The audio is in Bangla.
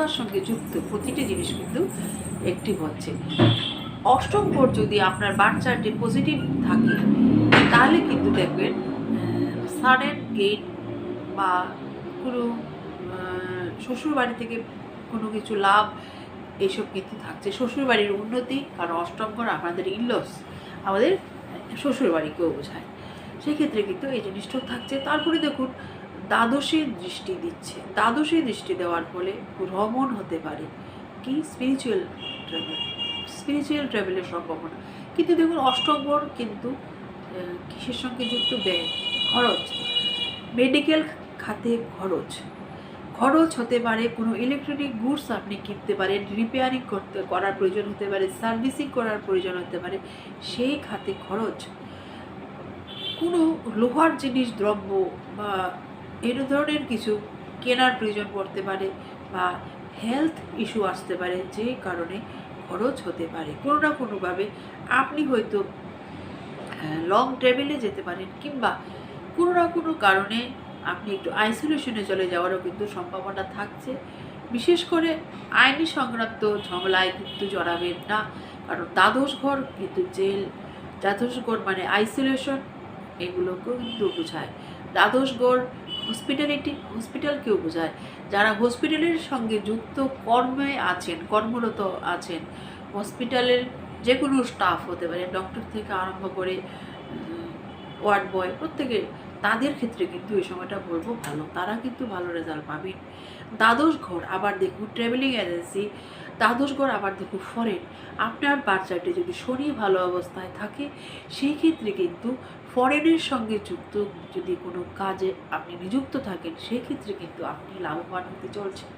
রাস্তার সঙ্গে যুক্ত প্রতিটি জিনিস কিন্তু একটি হচ্ছে। অষ্টম ঘর যদি আপনার বাচ্চাটি পজিটিভ থাকে তাহলে কিন্তু দেখবেন সাডেন গেট বা কোনো আহ, শ্বশুর বাড়ি থেকে কোনো কিছু লাভ এইসব কিন্তু থাকছে। শ্বশুর বাড়ির উন্নতি কারণ অষ্টম ঘর আমাদের ইনলস আমাদের শ্বশুর বাড়িকেও বোঝায়। সেক্ষেত্রে কিন্তু এই জিনিসটাও থাকছে। তারপরে দেখুন দ্বাদশী দৃষ্টি দিচ্ছে। দ্বাদশী দৃষ্টি দেওয়ার ফলে ভ্রমণ হতে পারে। কি? স্পিরিচুয়াল ট্রাভেল স্পিরিচুয়াল ট্রাভেলের সম্ভাবনা। কিন্তু দেখুন অষ্টম ঘর কিন্তু কিসের সঙ্গে যুক্ত? ব্যয়। খরচ। মেডিকেল খাতে খরচ। খরচ হতে পারে, কোনো ইলেকট্রনিক গুডস আপনি কিনতে পারেন রিপেয়ারিং করতে, করার প্রয়োজন হতে পারে সার্ভিসিং করার প্রয়োজন হতে পারে, সেই খাতে খরচ। কোনো লোহার জিনিস, দ্রব্য বা এই ধরনের কিছু কেনার প্রয়োজন পড়তে পারে বা হেলথ ইস্যু আসতে পারে, যে কারণে খরচ হতে পারে। কোনো না কোনোভাবে আপনি হয়তো লং ট্রাভেলে যেতে পারেন কিংবা কোনো না কোনো কারণে আপনি একটু আইসোলেশনে চলে যাওয়ারও কিন্তু সম্ভাবনা থাকছে। বিশেষ করে আইনি সংক্রান্ত ঝামেলায় কিন্তু জড়াবেন না, কারণ দ্বাদশ ঘর কিন্তু জেল দ্বাদশ ঘর মানে আইসোলেশন এগুলোকেও কিন্তু বোঝায়। দ্বাদশ হসপিটালিটি হসপিটালকেও বোঝায়? যারা হসপিটালের সঙ্গে যুক্ত কর্মে আছেন, কর্মরত আছেন হসপিটালের যে কোনো স্টাফ হতে পারে ডক্টর থেকে আরম্ভ করে ওয়ার্ড বয় প্রত্যেকে তাদের ক্ষেত্রে কিন্তু এই সময়টা বলব ভালো। তারা কিন্তু ভালো রেজাল্ট পাবেন। দ্বাদশ ঘর, আবার দেখুন ট্রাভেলিং এজেন্সি দ্বাদশ ঘর আবার দেখুন ফরেন। আপনার বাচ্চাটি যদি শনি ভালো অবস্থায় থাকে, সেই ক্ষেত্রে কিন্তু ফরেনের সঙ্গে যুক্ত যদি কোনো কাজে আপনি নিযুক্ত থাকেন সেক্ষেত্রে কিন্তু আপনি লাভবান হতে চলছেন।